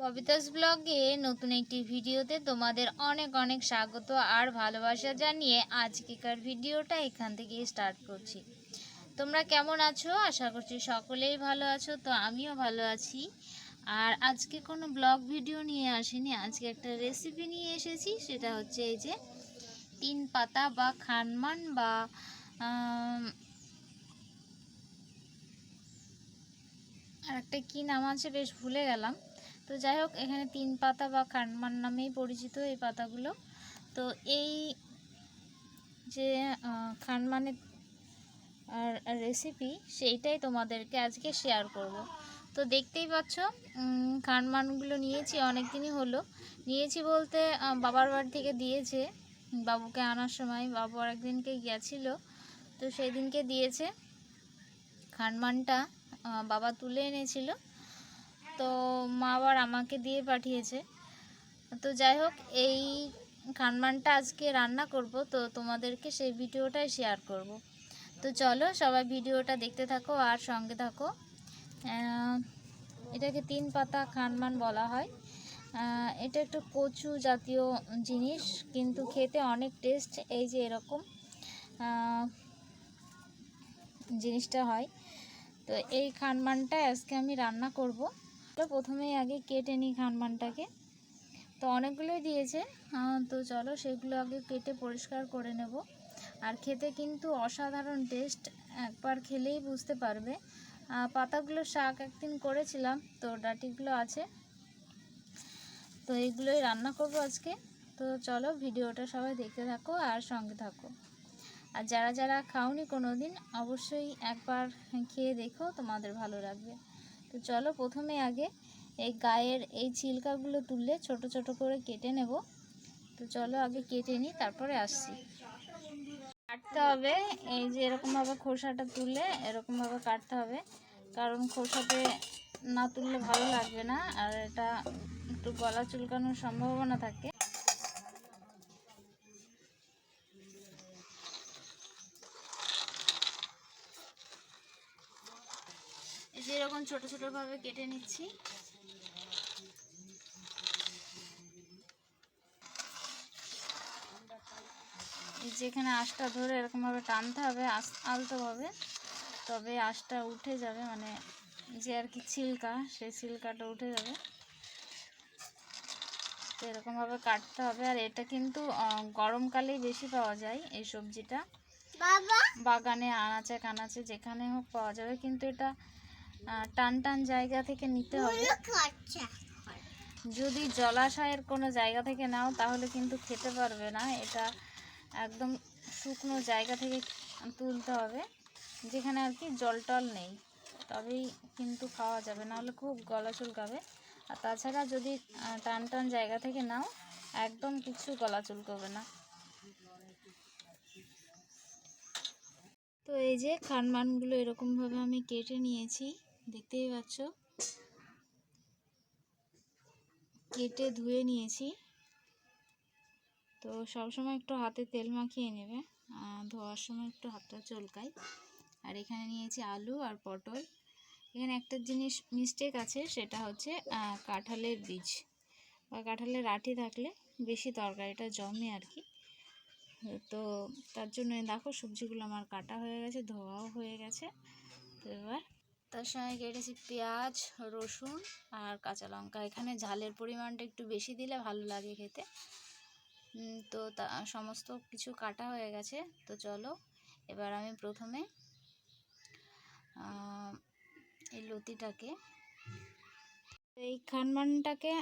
ববিতাস ব্লগে নতুন একটি ভিডিওতে তোমাদের অনেক অনেক স্বাগত আর ভালোবাসা জানিয়ে আজকেকার ভিডিওটা এখান থেকে স্টার্ট করছি। তোমরা কেমন আছো? আশা করছি সকলেই ভালো আছো, তো আমিও ভালো আছি। আর আজকে কোনো ব্লগ ভিডিও নিয়ে আসিনি, আজকে একটা রেসিপি নিয়ে এসেছি, সেটা হচ্ছে এই যে তিন পাতা বা খানমান বা আর একটা কী নাম আছে? বেশ ভুলে গেলাম। তো যাই হোক, এখানে তিন পাতা বা খানমান নামেই পরিচিত এই পাতাগুলো। তো এই যে খানমানের আর রেসিপি সেইটাই তোমাদেরকে আজকে শেয়ার করব। তো দেখতেই পাচ্ছ খানমানগুলো নিয়েছি অনেক দিনই হলো। নিয়েছি বলতে বাবার বাড়ি থেকে দিয়েছে। বাবুকে আনার সময়, বাবু একদিনকে গিয়েছিল, তো সেই দিনকে দিয়েছে। খানমানটা বাবা তুলে এনেছিল। তো মা আবার আমাকে দিয়ে পাঠিয়েছে। তো যাই হোক, এই খানমানটা আজকে রান্না করব, তো তোমাদেরকে সেই ভিডিওটাই শেয়ার করব। তো চলো সবাই ভিডিওটা দেখতে থাকো আর সঙ্গে থাকো। এটাকে তিন পাতা খানমান বলা হয়। এটা একটু কচু জাতীয় জিনিস, কিন্তু খেতে অনেক টেস্ট এই যে এরকম জিনিসটা হয়। তো এই খানমানটা আজকে আমি রান্না করব। প্রথমেই আগে কেটে নিই খানমানটাকে তো অনেকগুলোই দিয়েছে। তো চলো সেগুলো আগে কেটে পরিষ্কার করে নেব। আর খেতে কিন্তু অসাধারণ টেস্ট, একবার খেলেই বুঝতে পারবে। পাতাগুলো শাক একদিন করেছিলাম, তো ডাটিগুলো আছে। তো এইগুলোই রান্না করব আজকে। তো চলো ভিডিওটা সবাই দেখতে থাকো আর সঙ্গে থাকো। আর যারা যারা খাওনি কোনো দিন অবশ্যই একবার খেয়ে দেখো, তোমাদের ভালো লাগবে। তো চলো প্রথমে আগে এই গায়ের এই ছিলকাগুলো তুললে ছোট ছোট করে কেটে নেব। তো চলো আগে কেটে নিই, তারপরে আসছি। কাটতে হবে, এই যে এরকমভাবে খোসাটা তুলে এরকমভাবে কাটতে হবে, কারণ খোসাতে না তুললে ভালো লাগবে না, আর এটা একটু গলা চুলকানোর সম্ভাবনা থাকে এই যে এরকম ছোট ছোট ভাবে কেটে নিচ্ছি। যেখানে আঁশটা ধরে এরকম ভাবে টানতে হবে আলতোভাবে। তবে আঁশটা উঠে যাবে মানে যে আর কি ছিলকা সেই ছিলকাটা উঠে যাবে। তো এরকমভাবে কাটতে হবে। আর এটা কিন্তু গরমকালেই বেশি পাওয়া যায় এই সবজিটা। বাগানে আনাচে কানাচে যেখানে হোক পাওয়া যাবে। কিন্তু এটা টান টান জায়গা থেকে নিতে হবে। যদি জলাশয়ের কোনো জায়গা থেকে নাও তাহলে কিন্তু খেতে পারবে না। এটা একদম শুকনো জায়গা থেকে তুলতে হবে যেখানে আর কি জল টল নেই। তবেই কিন্তু খাওয়া যাবে নাহলে খুব গলা চুলকাবে। আর তাছাড়া যদি টান টান জায়গা থেকে নাও একদম কিছু গলা চুলকাবে না। তো এই যে খানমানগুলো এরকমভাবে আমি কেটে নিয়েছি। দেখতেই পাচ্ছ। কেটে ধুয়ে নিয়েছি। তো সবসময় একটু হাতে তেল মাখিয়ে নেবে ধোয়ার সময় একটু হাতটা চলকায়। আর এখানে নিয়েছি আলু আর পটল। এখানে একটা জিনিস মিস্টেক আছে, সেটা হচ্ছে কাঁঠালের বীজ। বা কাঁঠালের আঠি থাকলে বেশি তরকারিটা জমে আর কি। তো তার জন্য দেখো সবজিগুলো আমার কাটা হয়ে গেছে, ধোয়াও হয়ে গেছে। তো এবার তার সঙ্গে কেটেছি পেঁয়াজ, রসুন আর কাঁচা লঙ্কা। এখানে ঝালের পরিমাণটা একটু বেশি দিলে ভালো লাগে খেতে। তো তা, সমস্ত কিছু কাটা হয়ে গেছে। তো চলো, এবার আমি প্রথমে এই লতিটাকে, এই খানমানটাকে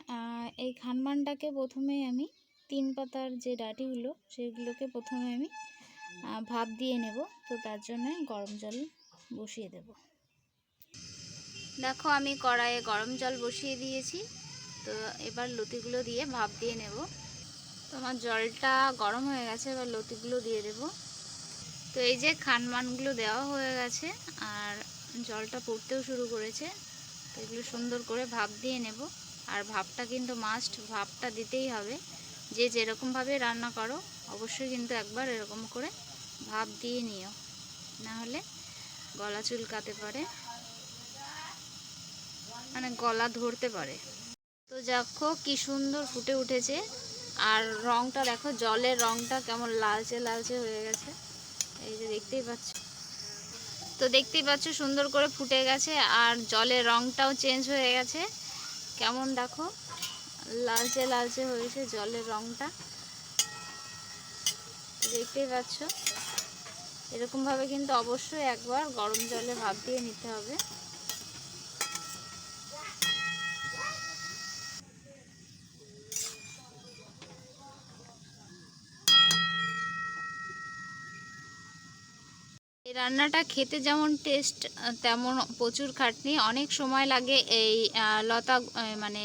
এই খানমানটাকে প্রথমে আমি তিন পাতার যে ডাঁটিগুলো, সেগুলোকে প্রথমে আমি ভাপ দিয়ে নেব। তো তার জন্য গরম জল বসিয়ে দেব। দেখো, আমি কড়াইয়ে গরম জল বসিয়ে দিয়েছি। তো এবার লতিগুলো দিয়ে ভাপ দিয়ে নেব। তো আমার জলটা গরম হয়ে গেছে, এবার লতিগুলো দিয়ে দেব। তো এই যে খানমানগুলো দেওয়া হয়ে গেছে, আর জলটা পড়তেও শুরু করেছে, তো এগুলো সুন্দর করে ভাপ দিয়ে নেব। আর ভাপটা কিন্তু মাস্ট ভাপটা দিতেই হবে। যে যেরকমভাবে রান্না করো, অবশ্যই কিন্তু একবার এরকম করে ভাপ দিয়ে নিও। না হলে গলা চুলকাতে পারে। মানে গলা ধরতে পারে। তো দেখো কি সুন্দর ফুটে উঠেছে। আর রংটা দেখো, জলের রংটা কেমন লালচে লালচে হয়ে গেছে। এই যে দেখতেই পাচ্ছ। তো দেখতেই পাচ্ছ সুন্দর করে ফুটে গেছে আর জলের রংটাও চেঞ্জ হয়ে গেছে। কেমন দেখো, লালচে লালচে হয়েছে জলের রংটা। দেখতেই পাচ্ছ। এরকমভাবে কিন্তু অবশ্যই একবার গরম জলে ভাপ দিয়ে নিতে হবে। রান্নাটা খেতে যেমন টেস্ট তেমন প্রচুর খাটনি। অনেক সময় লাগে এই লতা মানে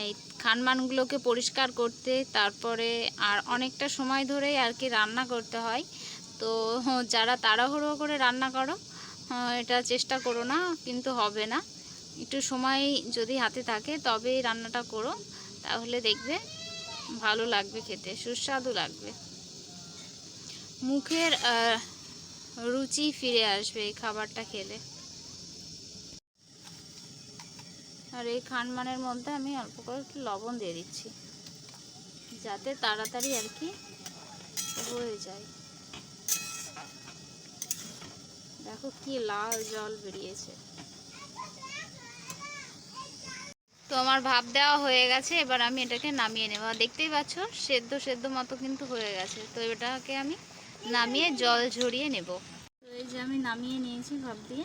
এই খানমানগুলোকে পরিষ্কার করতে, তারপরে আর অনেকটা সময় ধরেই আর কি রান্না করতে হয়। তো যারা তাড়াহুড়ো করে রান্না করো এটা চেষ্টা করো না, কিন্তু হবে না। একটু সময় যদি হাতে থাকে, তবেই রান্নাটা করো। তাহলে দেখবে ভালো লাগবে খেতে, সুস্বাদু লাগবে। মুখের রুচি ফিরে আসবে এই খাবারটা খেলে। আর এই খানমানের মধ্যে আমি অল্প করে একটু লবণ দিয়ে দিচ্ছি, যাতে তাড়াতাড়ি আর কি হয়ে যায়। দেখো কি লাল জল বেরিয়েছে। তো আমার ভাব দেওয়া হয়ে গেছে, এবার আমি এটাকে নামিয়ে নেব। দেখতেই পাচ্ছ, সেদ্ধ সেদ্ধ মতো কিন্তু হয়ে গেছে। তো এটাকে আমি নামিয়ে জল ঝরিয়ে নেব। তো এই যে আমি নামিয়ে নিয়েছি ভাব দিয়ে।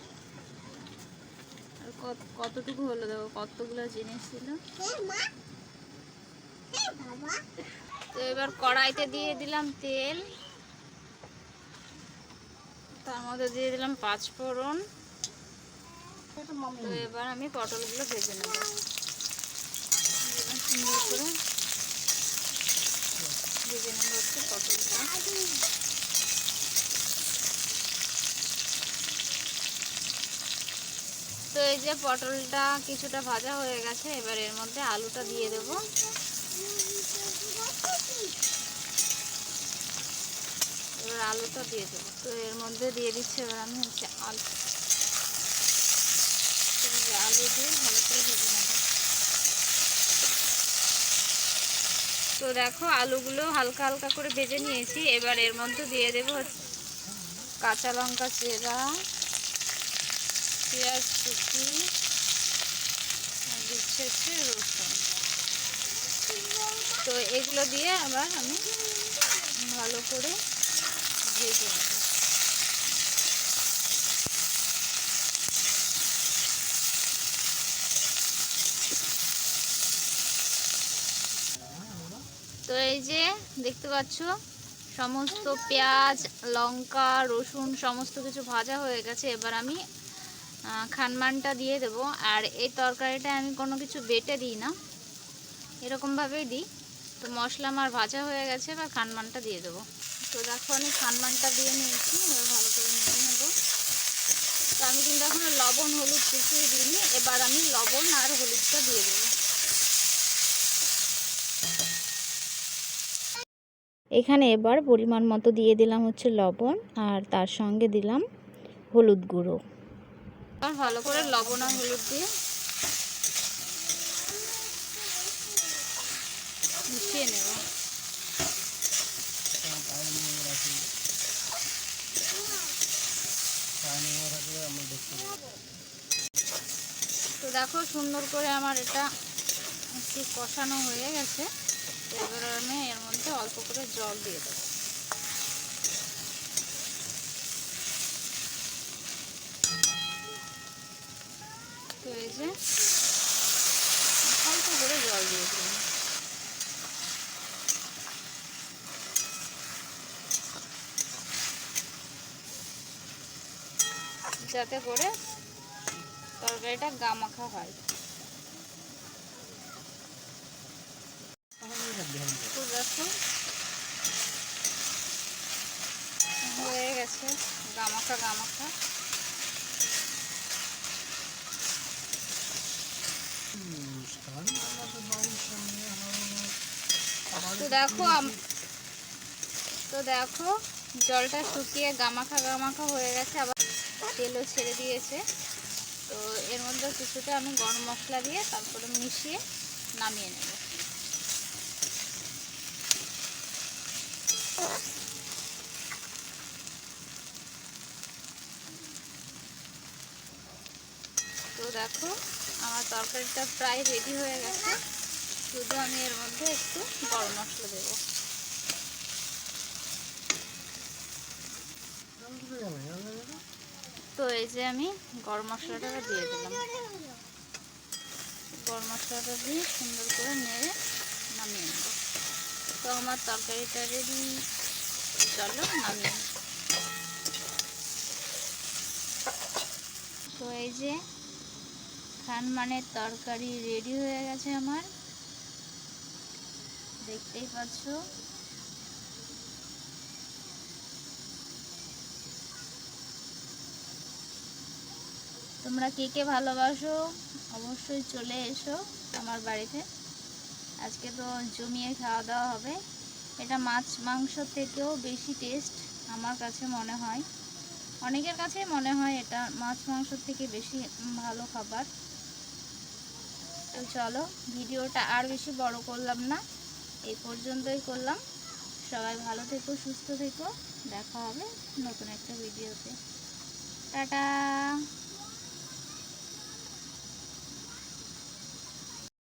আর কত- কতটুকু হলো দেখো, কতগুলো জিনিস ছিল। তো এবার কড়াইতে দিয়ে দিলাম তেল। তার মধ্যে দিয়ে দিলাম পাঁচ ফোড়ন তো এবার আমি পটলগুলো ভেজে নেব। সুন্দর করে ভেজে নেব হচ্ছে পটলটা। তো এই যে পটলটা কিছুটা ভাজা হয়ে গেছে, এবার এর মধ্যে আলুটা দিয়ে দেব। এবার আলুটা দিয়ে দেবো। তো এর মধ্যে দিয়ে দিচ্ছি এবার আমি হচ্ছে আলু। আলু দিয়ে ভালো করে ভেজে নেব। তো দেখো, আলুগুলো হালকা হালকা করে ভেজে নিয়েছি। এবার এর মধ্যে দিয়ে দেবো কাঁচা লঙ্কা চেরা। পেঁয়াজ কুচি, আর হচ্ছে রসুন। তো এগুলো দিয়ে আবার আমি ভালো করে ভেজে নেব। তো এই যে দেখতে পাচ্ছ, সমস্ত পেঁয়াজ, লঙ্কা, রসুন, সমস্ত কিছু ভাজা হয়ে গেছে। এবার আমি খানমানটা দিয়ে দেব। আর এই তরকারিটা আমি কোনো কিছু বেটে দিই না। এরকমভাবেই দিই। তো মশলা আমার ভাজা হয়ে গেছে, এবার খানমানটা দিয়ে দেবো। তো দেখো আমি খানমানটা দিয়ে নিয়েছি, এবার ভালো করে নিয়ে নেব। তো আমি কিন্তু এখনও লবণ, হলুদ কিছুই দিইনি। এবার আমি লবণ আর হলুদটা দিয়ে দেবো। এখানে এবার পরিমাণ মতো দিয়ে দিলাম হচ্ছে লবণ, আর তার সঙ্গে দিলাম হলুদ গুঁড়ো। আর ভালো করে লবণ আর হলুদ দিয়ে মিশিয়ে নেব। তো দেখো সুন্দর করে আমার এটা একটু কষানো হয়ে গেছে। এবার আমি এর মধ্যে অল্প করে জল দিয়ে দেবো। করে জল দিয়ে যাতে করে তরকারিটা গামাখা হয়। হয়ে গেছে। গামাখা গামাখা তো দেখো তো দেখো, জলটা শুকিয়ে গামাখা গামাখা হয়ে গেছে, আবার তেলও ছেড়ে দিয়েছে। তো এর মধ্যে কিছুটা আমি গরম মশলা দিয়ে তারপরে মিশিয়ে নামিয়ে নেব। তো দেখো আমার তরকারিটা প্রায় রেডি হয়ে গেছে। শুধু আমি এর মধ্যে একটু গরম মশলা দেবো। তো এই যে আমি গরম মশলাটা দিয়ে দিলাম। গরম মশলাটা দিয়ে সুন্দর করে নেড়ে নামিয়ে নেব। তো আমার তরকারিটা রেডি চলো নামিয়ে। তো এই যে খান মানে তরকারি রেডি হয়ে গেছে আমার। দেখতেই পাচ্ছ। তোমরা কে কে ভালোবাসো, অবশ্যই চলে এসো আমার বাড়িতে। আজকে তো জমিয়ে খাওয়া দাওয়া হবে। এটা মাছ মাংস থেকেও বেশি টেস্ট আমার কাছে মনে হয়। অনেকের কাছেই মনে হয় এটা মাছ মাংস থেকে বেশি ভালো খাবার। তো চলো, ভিডিওটা আর বেশি বড় করলাম না। এই পর্যন্তই করলাম। সবাই ভালো থেকো, সুস্থ থেকো। দেখা হবে নতুন একটা ভিডিওতে। টাটা!